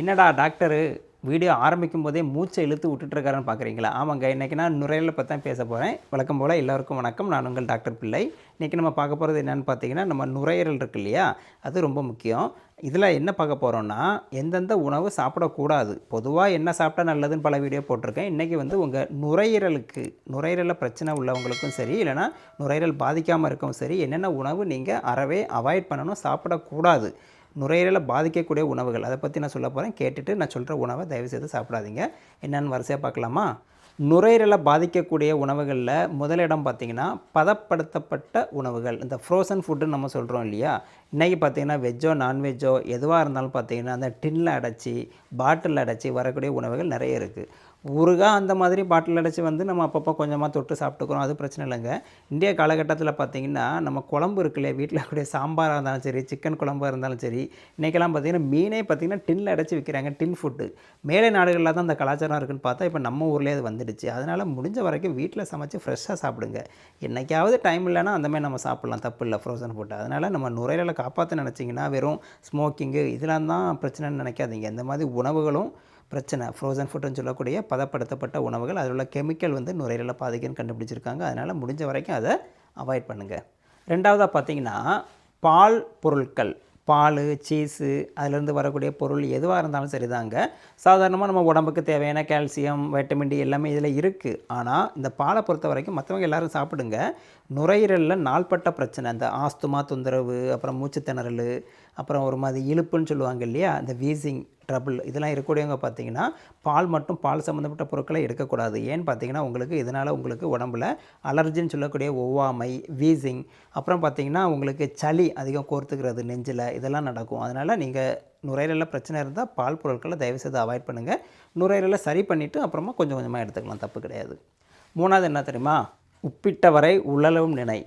என்னடா doctor video ஆரம்பிக்கும் போதே மூச்சை இழுத்து விட்டுட்டுருக்காருன்னு பார்க்குறீங்களா ஆமாங்க இன்றைக்கி நான் நுரையில் பற்றி தான் பேச போகிறேன் வழக்கம் போல் எல்லோருக்கும் வணக்கம். நான் உங்கள் டாக்டர் பிள்ளை. இன்றைக்கி நம்ம பார்க்க போகிறது என்னென்னு பார்த்தீங்கன்னா நம்ம நுரையீரல் இருக்கு இல்லையா? அது ரொம்ப முக்கியம். இதில் என்ன பார்க்க போகிறோம்னா எந்தெந்த உணவு சாப்பிடக்கூடாது? பொதுவாக என்ன சாப்பிட்டா நல்லதுன்னு பல வீடியோ போட்டிருக்கேன். இன்றைக்கி வந்து உங்கள் நுரையீரலுக்கு நுரையீரலில் பிரச்சனை உள்ளவங்களுக்கும் சரி இல்லைனா நுரையீரல் பாதிக்காமல் இருக்கவும் சரி என்னென்ன உணவு நீங்கள் அறவே அவாய்ட் பண்ணணும் சாப்பிடக்கூடாது? நுரையீரலை பாதிக்கக்கூடிய உணவுகள். அதை பற்றி நான் சொல்ல போகிறேன் கேட்டுட்டு நான் சொல்கிற உணவை தயவுசெய்து சாப்பிடாதீங்க. என்னென்னு வரிசையாக பார்க்கலாமா? நுரையீரலை பாதிக்கக்கூடிய உணவுகளில் முதலிடம் பார்த்தீங்கன்னா பதப்படுத்தப்பட்ட உணவுகள். இந்த ஃப்ரோசன் ஃபுட்டுன்னு நம்ம சொல்கிறோம் இல்லையா? இன்றைக்கி பார்த்தீங்கன்னா வெஜ்ஜோ நான்வெஜ்ஜோ எதுவாக இருந்தாலும் பார்த்திங்கன்னா அந்த டின்னில் அடைச்சி பாட்டிலில் அடைச்சி வரக்கூடிய உணவுகள் நிறைய இருக்குது ஊருகா அந்த மாதிரி பாட்டில் அடைச்சி வந்து நம்ம அப்பப்போ கொஞ்சமாக தொட்டு சாப்பிட்டுக்கிறோம். அது பிரச்சனை இல்லைங்க. இந்திய காலகட்டத்தில் பார்த்திங்கன்னா நம்ம குழம்பு இருக்குல்ல வீட்டில் கூடிய சாம்பாராக இருந்தாலும் சரி சிக்கன் குழம்பாக இருந்தாலும் சரி இன்றைக்கெல்லாம் பார்த்திங்கன்னா மீனே பார்த்திங்கன்னா டின்னில் அடைச்சி விற்கிறாங்க டின் ஃபுட்டு மேலை நாடுகளில் தான் அந்த கலாச்சாரம் இருக்குன்னு பார்த்தா இப்போ நம்ம ஊர்லேயே அது வந்துடுச்சு. அதனால் முடிஞ்ச வரைக்கும் வீட்டில் சமைச்சு ஃப்ரெஷ்ஷாக சாப்பிடுங்க. என்றைக்காவது டைம் இல்லைன்னா அந்தமாதிரி நம்ம சாப்பிட்லாம். தப்பு இல்லை ஃப்ரோசன் ஃபுட்டு அதனால் நம்ம நுரையீரலை காப்பாற்ற நினச்சிங்கன்னா வெறும் ஸ்மோக்கிங்கு இதெல்லாம் தான் பிரச்சனைன்னு நினைக்காதீங்க. இந்த மாதிரி உணவுகளும் பிரச்சனை ஃப்ரோசன் ஃபுட்டுன்னு சொல்லக்கூடிய பதப்படுத்தப்பட்ட உணவுகள் அதில் உள்ள கெமிக்கல் வந்து நுரையீரலை பாதிக்குன்னு கண்டுபிடிச்சிருக்காங்க. அதனால் முடிஞ்ச வரைக்கும் அதை அவாய்ட் பண்ணுங்கள் ரெண்டாவதாக பார்த்தீங்கன்னா பால் பொருட்கள் பால் சீஸு அதிலேருந்து வரக்கூடிய பொருள் எதுவாக இருந்தாலும் சரிதாங்க. சாதாரணமாக நம்ம உடம்புக்கு தேவையான கால்சியம் வைட்டமின் டி எல்லாமே இதில் இருக்குது ஆனால் இந்த பாலை பொறுத்த வரைக்கும் மற்றவங்க எல்லோரும் சாப்பிடுங்க. நுரையீரலில் நாள்பட்ட பிரச்சனை இந்த ஆஸ்துமா தொந்தரவு அப்புறம் மூச்சு திணறல் அப்புறம் ஒரு மாதிரி இழுப்புன்னு சொல்லுவாங்க இல்லையா? அந்த வீசிங் ட்ரபிள் இதெல்லாம் இருக்கக்கூடியவங்க பார்த்தீங்கன்னா பால் மட்டும் பால் சம்மந்தப்பட்ட பொருட்களை எடுக்கக்கூடாது. ஏன்னு பார்த்தீங்கன்னா உங்களுக்கு இதனால் உங்களுக்கு உடம்புல அலர்ஜின்னு சொல்லக்கூடிய ஒவ்வாமை வீசிங் அப்புறம் பார்த்தீங்கன்னா உங்களுக்கு சளி அதிகம் கோர்த்துக்கிறது நெஞ்சில் இதெல்லாம் நடக்கும். அதனால் நீங்கள் நுரையீரலில் பிரச்சனை இருந்தால் பால் பொருட்களை தயவுசெய்து அவாய்ட் பண்ணுங்கள் நுரையீரலை சரி பண்ணிவிட்டு அப்புறமா கொஞ்சம் கொஞ்சமாக எடுத்துக்கலாம். தப்பு கிடையாது. மூணாவது என்ன தெரியுமா? உப்பிட்ட வரை உழலும் நினை.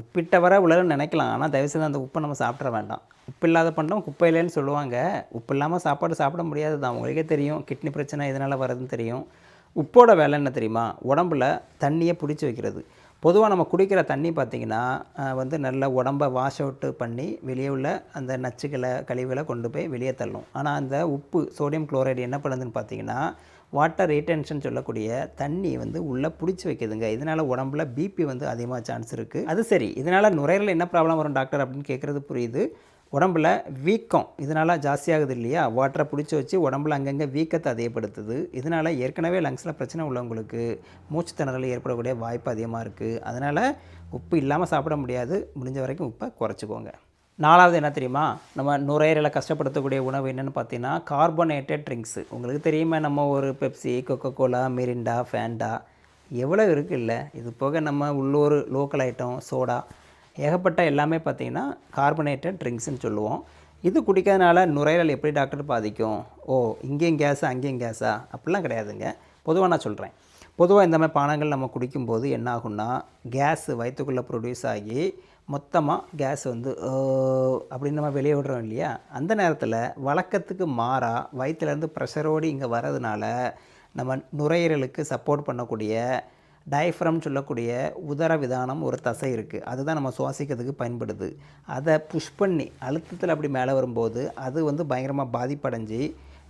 உப்பிட்ட உலகம் நினைக்கலாம். ஆனால் தயவுசெய்து அந்த உப்பை நம்ம சாப்பிட வேண்டாம். உப்பு இல்லாத பண்டம் குப்பை இல்லைன்னு சொல்லுவாங்க. உப்பு இல்லாமல் சாப்பாடு சாப்பிட முடியாது தான் உங்களுக்கே தெரியும். கிட்னி பிரச்சனை இதனால் வருதுன்னு தெரியும். உப்போட வேலை என்ன தெரியுமா? உடம்புல தண்ணியை பிடிச்சி வைக்கிறது. பொதுவாக நம்ம குடிக்கிற தண்ணி பார்த்திங்கன்னா வந்து நல்ல உடம்பை வாஷ் அவுட்டு பண்ணி வெளியே உள்ள அந்த நச்சுக்களை கழிவுகளை கொண்டு போய் வெளியே தள்ளும். ஆனால் அந்த உப்பு சோடியம் குளோரைடு என்ன பண்ணுதுன்னு பார்த்தீங்கன்னா வாட்டர் ரீடென்ஷன் சொல்லக்கூடிய தண்ணி வந்து உள்ளே பிடிச்சி வைக்குதுங்க. இதனால் உடம்புல பிபி வந்து அதிகமாக சான்ஸ் இருக்குது அது சரி இதனால் நுரையீரல் என்ன ப்ராப்ளம் வரும் டாக்டர் அப்படின்னு கேட்குறது புரியுது. உடம்புல வீக்கம் இதனால் ஜாஸ்தியாகுது இல்லையா? வாட்டரை பிடிச்சி வச்சு உடம்புல அங்கங்கே வீக்கத்தை அதிகப்படுத்துது. இதனால் ஏற்கனவே லங்ஸில் பிரச்சனை உள்ளவங்களுக்கு மூச்சு திணறல் ஏற்படக்கூடிய வாய்ப்பு அதிகமாக இருக்குது அதனால் உப்பு இல்லாமல் சாப்பிட முடியாது. முடிஞ்ச வரைக்கும் உப்பை குறைச்சிக்கோங்க. நாலாவது என்ன தெரியுமா? நம்ம நுரையீரலை கஷ்டப்படுத்தக்கூடிய உணவு என்னென்னு பார்த்தீங்கன்னா கார்பனேட்டட் ட்ரிங்க்ஸு உங்களுக்கு தெரியுமா நம்ம ஒரு Pepsi coca cola Mirinda Fanta எவ்வளோ இருக்குது இல்லை இது போக நம்ம உள்ளூர் லோக்கல் ஐட்டம் சோடா ஏகப்பட்ட எல்லாமே பார்த்திங்கன்னா கார்பனேட்டட் ட்ரிங்க்ஸ்னு சொல்லுவோம். இது குடிக்கிறதுனால நுரையீரல் எப்படி டாக்டர் பாதிக்கும்? ஓ இங்கேயும் கேஸா அங்கேயும் கேஸா அப்படிலாம் கிடையாதுங்க. பொதுவாக நான் சொல்கிறேன் பொதுவாக இந்த மாதிரி பானங்கள் நம்ம குடிக்கும்போது என்ன ஆகும்னா கேஸ் வயிற்றுக்குள்ளே ப்ரொடியூஸ் ஆகி மொத்தமாக கேஸ் வந்து அப்படின்னு நம்ம வெளியே விடுறோம் இல்லையா? அந்த நேரத்தில் வழக்கத்துக்கு மாறாக வயிற்றுலேருந்து ப்ரெஷரோடு இங்கே வர்றதுனால நம்ம நுரையீரலுக்கு சப்போர்ட் பண்ணக்கூடிய டயஃப்ரம் சொல்லக்கூடிய உதர விதானம் ஒரு தசை இருக்குது அதுதான் நம்ம சுவாசிக்கிறதுக்கு பயன்படுது. அதை புஷ் பண்ணி அழுத்தத்தில் அப்படி மேலே வரும்போது அது வந்து பயங்கரமாக பாதிப்படைஞ்சு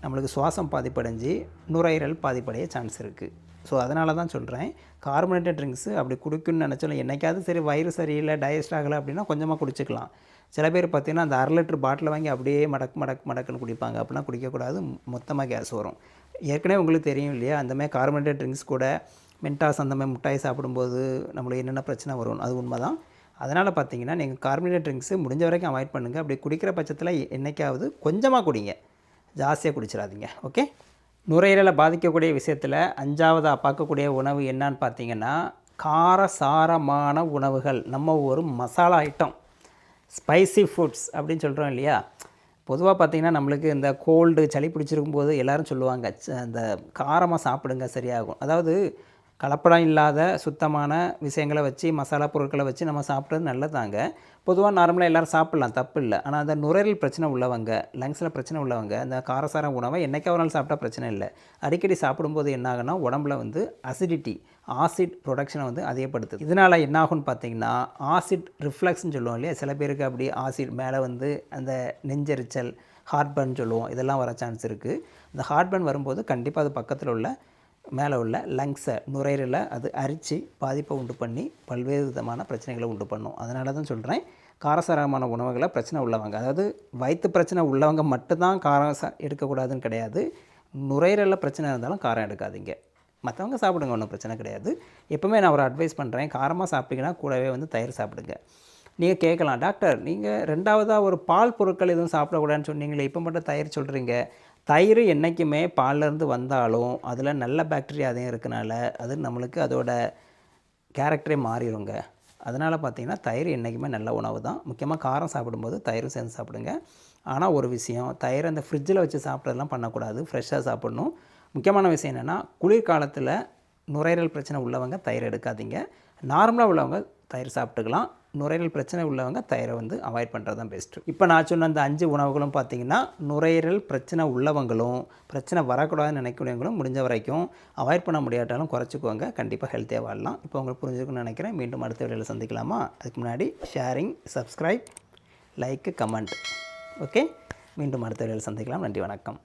நம்மளுக்கு சுவாசம் பாதிப்படைஞ்சு நுரையீரல் பாதிப்படைய சான்ஸ் இருக்குது ஸோ அதனால தான் சொல்கிறேன் கார்பனேட்டட் ட்ரிங்க்ஸு அப்படி குடிக்கணும்னு நினச்சாலும் என்றைக்காவது சரி வயிறு சரியில்லை டைஜஸ்ட் ஆகலை அப்படின்னா கொஞ்சமாக குடிச்சிக்கலாம். சில பேர் பார்த்திங்கன்னா அந்த அரை லிட்டர் பாட்டில் வாங்கி அப்படியே மடக் மடக் மடக்குன்னு குடிப்பாங்க. அப்படின்னா குடிக்கக்கூடாது. மொத்தமாக கேஸ் வரும். ஏற்கனவே உங்களுக்கு தெரியும் இல்லையா? அந்தமாதிரி கார்பனேட்டட் ட்ரிங்க்ஸ் கூட மென்டாஸ் அந்த மாதிரி மிட்டாய் சாப்பிடும்போது நம்மளுக்கு என்னென்ன பிரச்சனை வரும்? அது உண்மை தான் அதனால் பார்த்தீங்கன்னா நீங்கள் கார்பனேட் ட்ரிங்க்ஸு முடிஞ்ச வரைக்கும் அவாய்ட் பண்ணுங்கள் அப்படி குடிக்கிற பட்சத்தில் என்றைக்காவது கொஞ்சமாக குடிங்க. ஜாஸ்தியாக குடிச்சிடாதீங்க. ஓகே நுரையீரலை பாதிக்கக்கூடிய விஷயத்தில் அஞ்சாவதாக பார்க்கக்கூடிய உணவு என்னன்னு பார்த்தீங்கன்னா காரசாரமான உணவுகள். நம்ம ஒரு மசாலா ஐட்டம் ஸ்பைசி ஃபுட்ஸ் அப்படின்னு சொல்கிறோம் இல்லையா? பொதுவாக பார்த்திங்கன்னா நம்மளுக்கு இந்த கோல்டு சளி பிடிச்சிருக்கும் போது எல்லோரும் சொல்லுவாங்க அந்த காரமாக சாப்பிடுங்க சரியாகும். அதாவது கலப்படம் இல்லாத சுத்தமான விஷயங்களை வச்சு மசாலா பொருட்களை வச்சு நம்ம சாப்பிட்றது நல்லதாங்க. பொதுவாக நார்மலாக எல்லோரும் சாப்பிட்லாம் தப்பு இல்லை. ஆனால் அந்த நுரையீரல் பிரச்சனை உள்ளவங்க லங்ஸில் பிரச்சனை உள்ளவங்க அந்த காரசார உணவை என்றைக்கா ஒரு நாள் சாப்பிட்டா பிரச்சனை இல்லை. அடிக்கடி சாப்பிடும்போது என்ன ஆகுனா உடம்புல வந்து அசிடிட்டி ஆசிட் ப்ரொடக்ஷனை வந்து அதிகப்படுத்துது. இதனால் என்ன ஆகும்னு பார்த்தீங்கன்னா ஆசிட் ரிஃப்ளெக்ஸ்னு சொல்லுவோம் இல்லையா? சில பேருக்கு அப்படி ஆசிட் மேலே வந்து அந்த நெஞ்செரிச்சல் ஹார்ட்பர்ன் சொல்லுவோம். இதெல்லாம் வர சான்ஸ் இருக்குது இந்த ஹார்ட்பர்ன் வரும்போது கண்டிப்பாக அது பக்கத்தில் உள்ள மேலே உள்ள லங்ஸை நுரையீரலை அது அரித்து பாதிப்பை உண்டு பண்ணி பல்வேறு விதமான பிரச்சனைகளை உண்டு பண்ணும். அதனால தான் சொல்கிறேன் காரசாரமான உணவுகளை பிரச்சனை உள்ளவங்க அதாவது வயிற்று பிரச்சனை உள்ளவங்க மட்டும்தான் காரம் சா எடுக்கக்கூடாதுன்னு கிடையாது. நுரையீரலில் பிரச்சனை இருந்தாலும் காரம் எடுக்காதீங்க. மற்றவங்க சாப்பிடுங்க ஒன்றும் பிரச்சனை கிடையாது. எப்போவுமே நான் ஒரு அட்வைஸ் பண்ணுறேன் காரமாக சாப்பிட்டீங்கன்னா கூடவே வந்து தயிர் சாப்பிடுங்க. நீங்கள் கேட்கலாம் டாக்டர் நீங்கள் ரெண்டாவதாக ஒரு பால் பொருட்கள் எதுவும் சாப்பிடக்கூடாதுன்னு சொன்னீங்களே இப்போ மட்டும் தயிர் சொல்கிறீங்க தயிர் என்றைக்குமே பால்லேருந்து வந்தாலும் அதில் நல்ல பாக்டீரியா அதையும் இருக்கனால அது நம்மளுக்கு அதோட கேரக்டரே மாறிடுங்க. அதனால் பார்த்தீங்கன்னா தயிர் என்றைக்குமே நல்ல உணவு தான். முக்கியமாக காரம் சாப்பிடும்போது தயிரும் சேர்ந்து சாப்பிடுங்க. ஆனால் ஒரு விஷயம் தயிர் அந்த ஃப்ரிட்ஜில் வச்சு சாப்பிட்றதெல்லாம் பண்ணக்கூடாது. ஃப்ரெஷ்ஷாக சாப்பிடணும். முக்கியமான விஷயம் என்னென்னா குளிர்காலத்தில் நுரையீரல் பிரச்சனை உள்ளவங்க தயிர் எடுக்காதீங்க. நார்மலாக உள்ளவங்க தயிர் சாப்பிட்டுக்கலாம். நுரையீரல் பிரச்சனை உள்ளவங்க தயிரை வந்து அவாய்ட் பண்ணுறது தான் பெஸ்ட்டு இப்போ நான் சொன்ன அந்த அஞ்சு உணவுகளும் பார்த்தீங்கன்னா நுரையீரல் பிரச்சனை உள்ளவங்களும் பிரச்சனை வரக்கூடாதுன்னு நினைக்கக்கூடியவங்களும் முடிஞ்ச வரைக்கும் அவாய்ட் பண்ண முடியாட்டாலும் குறைச்சிக்குவாங்க கண்டிப்பாக ஹெல்த்தியாக வாழலாம். இப்போ உங்களுக்கு புரிஞ்சுக்கணும்னு நினைக்கிறேன். மீண்டும் அடுத்த வீடியோவில் சந்திக்கலாமா? அதுக்கு முன்னாடி sharing subscribe like comment okay மீண்டும் அடுத்த வீடியோவில் சந்திக்கலாம். நன்றி வணக்கம்.